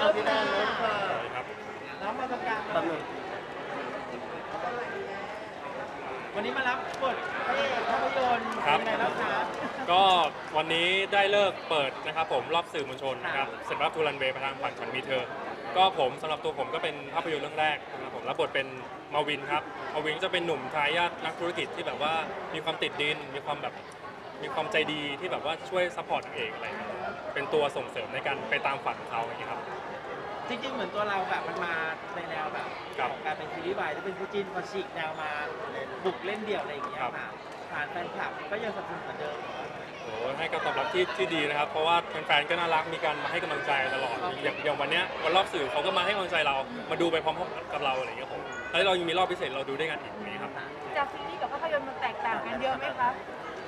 ริ่มค่ะสวัสดีครับรับมาทำการแบบวันนี้มารับบทพระเอกภาพยนตร์ครับ เป็นไงบ้างคะก็วันนี้ได้เลิกเปิดนะครับผมรอบสื่อมวลชนนะครับเสร็จรับทูรันเวย์พลังฝันฉันมีเธอ ก็ผมสำหรับตัวผมก็เป็นภาพยนตร์เรื่องแรกนะครับผมรับบทเป็นมาวินครับมาวินจะเป็นหนุ่มทายาทนักธุรกิจที่แบบว่ามีความติดดิน มีความแบบมีความใจดีที่แบบว่าช่วยซัพพอร์ตนางเอกอะไรอย่างเงี้ย เป็นตัวส่งเสริมในการไปตามฝันของเขาอย่างเงี้ยครับ จริงๆ เหมือนตัวเราแบบมันมาในแนวแบบครับของการเป็นซีรีส์วายที่เป็นคู่จิ้นพอฉีกแนวมาบุกเล่นเดี่ยวอะไรอย่างเงี้ยครับ ค่ะผ่านแฟนคลับก็ยังสนับสนุนเหมือนเดิมโอ้โหให้การตอบรับที่ที่ดีนะครับ เพราะว่าแฟนๆก็น่ารักมีการมาให้กำลังใจตลอดอย่างอย่างวันเนี้ยวันรอบสื่อเขาก็มาให้กำลังใจเรามาดูไปพร้อมๆกับเราอะไรอย่างเงี้ยผมแล้วเรายังมีรอบพิเศษเราดูด้วยกันอีกอย่างนี้ครับ จากซีรีส์กับภาพยนตร์มันแตกต่างกันเยอะไหมคะ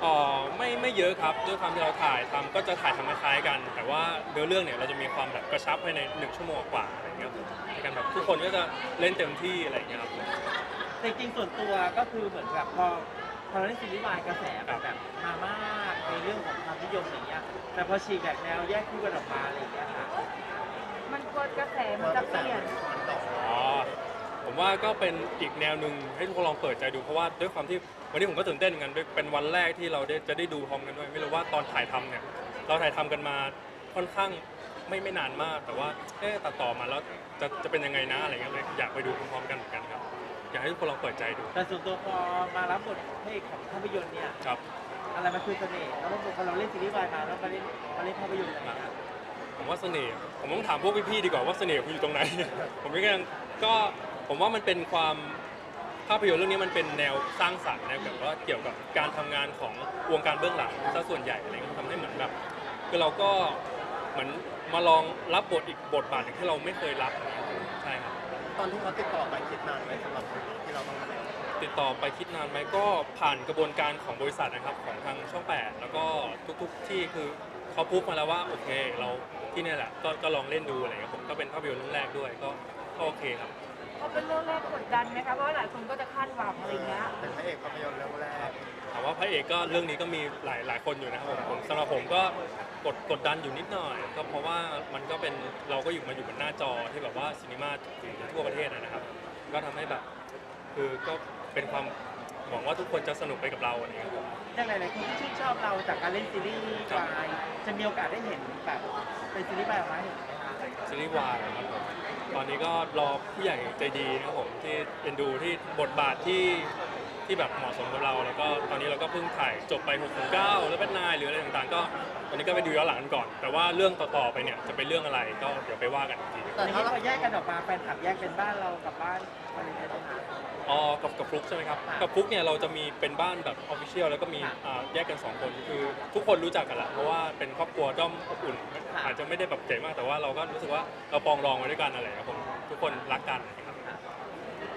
อ๋อไม่ไม่เยอะครับด้วยความที่เราถ่ายทำก็จะถ่ายทำคล้ายๆกัน แต่ว่าเนื้อเรื่องเนี่ยเราจะมีความแบบกระชับภายในหนึ่งชั่วโมงกว่าอะไรอย่างเงี้ยครับในการแบบทุกคนก็จะเล่นเต็มที่อะไรอย่างเงี้ยครับ แต่จริงๆส่วนตัวก็คือเหมือนแบบพอพอเราเล่นซีรีส์วายกระแสแบบแบบมามากในเรื่องของความนิยมอย่างเงี้ยแต่พอฉีกแบบแนวแยกคู่กันออกมาอะไรอย่างเงี้ยค่ะมันกลัวกระแสมันจะเปลี่ยน อ๋อ ผมว่าก็เป็นอีกแนวหนึ่งให้ทุกคนลองเปิดใจดูเพราะว่าด้วยความที่วันนี้ผมก็ตื่นเต้นเหมือนกันด้วยเป็นวันแรกที่เราได้จะได้ดูพร้อมกันด้วยไม่รู้ว่าตอนถ่ายทำเนี่ยเราถ่ายทำกันมาค่อนข้างไม่ไม่นานมาก แต่ว่าเอ๊ะตัดต่อมาแล้วจะจะเป็นยังไงนะอะไรเงี้ยเลยอยากไปดูพร้อมๆกันเหมือนกันครับอยากให้ทุกคนลองเปิดใจดูแต่ส่วนตัวพอมารับบทพระเอกของภาพยนตร์เนี่ย ครับ อะไรมันคือเสน่ห์แล้วพอเราเล่นซีรีส์วายมาแล้วมาเล่นมาเล่นภาพยนตร์อะไรอย่างเงี้ยผมว่าเสน่ห์ผมต้องถามพวกพี่ๆดีกว่าว่าเสน่ห์คุณอยู่ตรงไหน ผมก็ยังก็ ผมว่ามันเป็นความภาพยนตร์เรื่องนี้มันเป็นแนวสร้างสรรค์นะแบบว่าเกี่ยวกับการทำงานของวงการเบื้องหลังซะส่วนใหญ่อะไรเงี้ยทำให้เหมือนแบบคือเราก็เหมือนมาลองรับบทอีกบทบาทหนึ่งที่เราไม่เคยรับอย่างเงี้ยใช่ครับ ตอนที่เขาติดต่อไปคิดนานไหมสำหรับคนนี้ที่เราต้องมาเล่นติดต่อไปคิดนานไหมก็ผ่านกระบวนการของบริษัทนะครับของทางช่อง 8 แล้วก็ทุกๆที่คือเขาพูดมาแล้วว่าโอเค เราที่เนี่ยแหละก็ก็ลองเล่นดูอะไรเงี้ยผมก็เป็นภาพยนตร์เรื่องแรกด้วยก็ก็โอเคครับ เพราเป็นเรื่องแรกกดดันไหมคะเพราะว่าหลายคนก็จะคาดหวังอะไรอย่างเงี้ยเป็นพระเอกภาพยนตร์เรื่องแรกถามว่าพระเอกก็เรื่องนี้ก็มีหลายหลายคนอยู่นะครับผมผมสำหรับผมก็กดกดดันอยู่นิดหน่อยก็เพราะว่ามันก็เป็นเราก็อยู่มาอยู่บนหน้าจอที่แบบว่าซีนีมาทั่วประเทศนะครับ ก็ทำให้แบบคือก็เป็นความหวังว่าทุกคนจะสนุกไปกับเราอะไรเงี้ยครับอย่างหลายๆคนที่ชื่นชอบเราจากการเล่นซีรีส์วายจะมีโอกาสได้เห็นแบบเป็นซีรีส์วายออกมาเห็นไหมคะซีรีส์วายครับผมตอนนี้ก็รอ ผู้ใหญ่ใจดีนะครับผมที่เอ็นดูที่บทบาทที่ที่แบบเหมาะสมกับเราแล้วก็ตอนนี้เราก็เพิ่งถ่ายจบไป6 9แล้วเป็นนายหรืออะไรต่างๆ ก็ตอนนี้ก็ไปดูย้อนหลังกันก่อน แต่ว่าเรื่องต่อๆไปเนี่ยจะเป็นเรื่องอะไรก็เดี๋ยวไปว่ากันอีกทีแต่แต่ถ้าถ้าเราเราแยกกันออกมาแฟนคลับแยกเป็นบ้านเรากับบ้านมาเลเซียต้องหาอ๋อกับกับฟลุกใช่ไหมครับค่ะกับฟลุกเนี่ยเราจะมีเป็นบ้านแบบออฟฟิเชียลแล้วก็มีค่ะอ่าแยกกันสองคนคือทุกคนรู้จักกันแหละเพราะว่าเป็นครอบครัวด้อมอบอุ่นค่ะอาจจะไม่ได้แบบเจ๋งมากแต่ว่าเราก็รู้สึกว่าเราปองรองไว้ด้วยกันอะไรครับผม ทุกคนรักกันนะครับ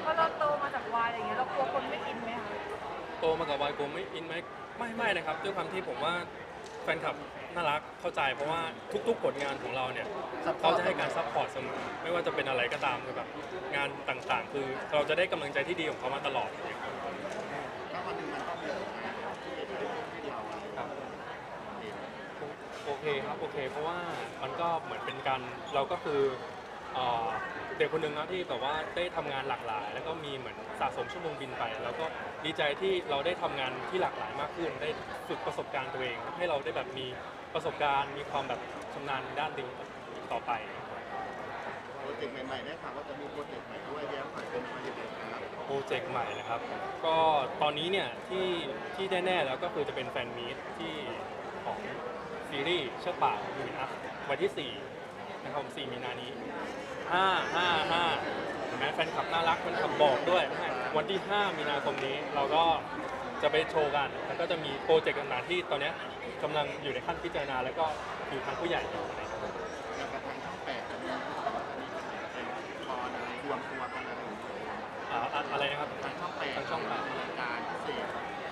พอเราโตมาจากวายอะไรอย่างเงี้ยเรากลัวคนไม่อินไหมคะโตมากับวายโกไม่อินไหมไม่ไม่นะครับด้วยความที่ผมว่าแฟนคลับน่ารักเข้าใจเพราะว่าทุกๆผลงานของเราเนี่ยเขาจะให้การซัพพอร์ตเสมอไม่ว่าจะเป็นอะไรก็ตามคือแบบงานต่างๆ คือเราจะได้กำลังใจที่ดีของเขามาตลอดอย่างเงี้ยครับถ้าวันหนึงมันต้องมีที่เราอะไรครับโอเคครับโอเค เพราะว่ามันก็เหมือนเป็นการเราก็คือ เอ่อเด็กคนหนึ่งนะที่แบบว่าได้ทำงานหลากหลาย แล้วก็มีเหมือนสะสมชั่วโมงบินไป แล้วก็ดีใจที่เราได้ทำงานที่หลากหลายมากขึ้น ได้ฝึกประสบการณ์ตัวเอง ให้เราได้แบบมีประสบการณ์มีความแบบชำนาญด้านนี้ต่อไป โปรเจกต์ใหม่ๆได้ข่าวว่าจะมีโปรเจกต์ใหม่ด้วยแย้มหน่อยเป็นอะไรอย่างเงี้ยนะครับโปรเจกต์ใหม่นะครับ ก็ตอนนี้เนี่ยที่ที่แน่ๆแล้วก็คือจะเป็นแฟนมีตที่ของซีรีส์เชือกป่ายูมินะวันที่ 4 นะครับผม4มีนานี้ 5 5 5เห็นไหมแฟนคลับน่ารักแฟนคลับบอกด้วย วันที่ 5 มีนาคมนี้เราก็จะไปโชว์กัน แล้วก็จะมีโปรเจกต์ต่างๆที่ตอนเนี้ยกำลังอยู่ในขั้นพิจารณา แล้วก็อยู่ทางผู้ใหญ่อยู่นะครับแล้วก็ทางช่องแปดจะมีพอนะรวมตัวกันอะไรอย่างเงี้ยอ่าอะอะไรนะครับ ทางช่องแปดทางช่องแปด รายการพิเศษ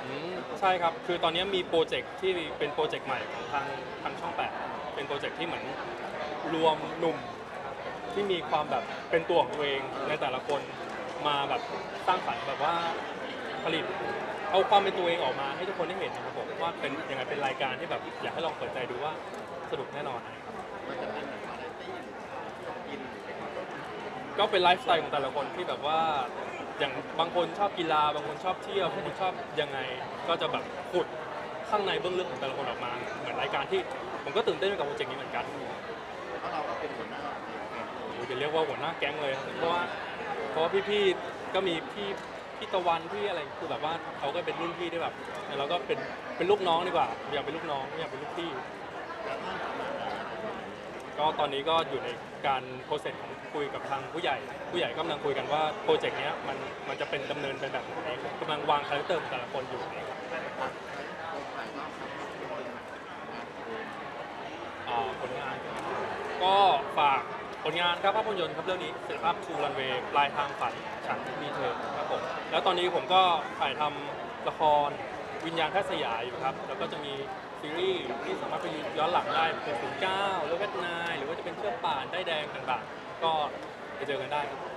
อืมใช่ครับ คือตอนนี้มีโปรเจกต์ที่เป็นโปรเจกต์ใหม่ของทางทางช่องแปดเป็นโปรเจกต์ที่เหมือน รวมหนุ่มที่มีความแบบเป็นตัวของตัวเองในแต่ละคนมาแบบสร้างสรรค์แบบว่าผลิตเอาความเป็นตัวเองออกมาให้ทุกคนได้เห็นนะครับผมว่าเป็นยังไงเป็นรายการที่แบบอยากให้ลองเปิดใจดูว่าสนุกแน่นอนนะครับมันจะเป็นแบบวาไรก็เป็นไลฟ์สไตล์ของแต่ละคนที่แบบว่าอย่างบางคนชอบกีฬาบางคนชอบเที่ยวบางคนชอบยังไง ก็จะแบบขุดข้างในเบื้องลึกของแต่ละคนออกมา เหมือนรายการที่ผมก็ตื่นเต้นกับโปรเจกต์นี้เหมือนกัน เพราะเราก็เป็นหัวหน้าในแก๊งโอ้โหจะเรียกว่าหัวหน้าแก๊งเลยครับเพราะว่าเพราะว่าพี่ๆก็มีพี่พี่ตะวันพี่อะไรคือแบบว่าเขาก็เป็นรุ่นพี่ที่แบบเราก็เป็นเป็นลูกน้องดีกว่าอยากเป็นลูกน้องไม่อยากเป็นลูกพี่ก็ตอนนี้ก็อยู่ในการโปรเซสของคุยกับทางผู้ใหญ่ ผู้ใหญ่กำลังคุยกันว่าโปรเจกต์เนี้ยมันมันจะเป็นดำเนินเป็นแบบไหนกำลังวางคาแรคเตอร์ของแต่ละคนอยู่นะครับอ่าผลงาน ก็ฝากผลงานครับภาพยนตร์ครับเรื่องนี้ศิลปภาพทูรันเวย์ปลายทางฝันฉันมีเธอครับผมแล้วตอนนี้ผมก็ถ่ายทำละครวิญญาณแพทย์สยามอยู่ครับแล้วก็จะมีซีรีส์ที่สามารถไปย้อนหลังได้เป็นศูนย์เก้าหรือว่าเนายหรือว่าจะเป็นเชือกป่านได้แดงต่างๆ ก็ไปเจอกันได้ครับ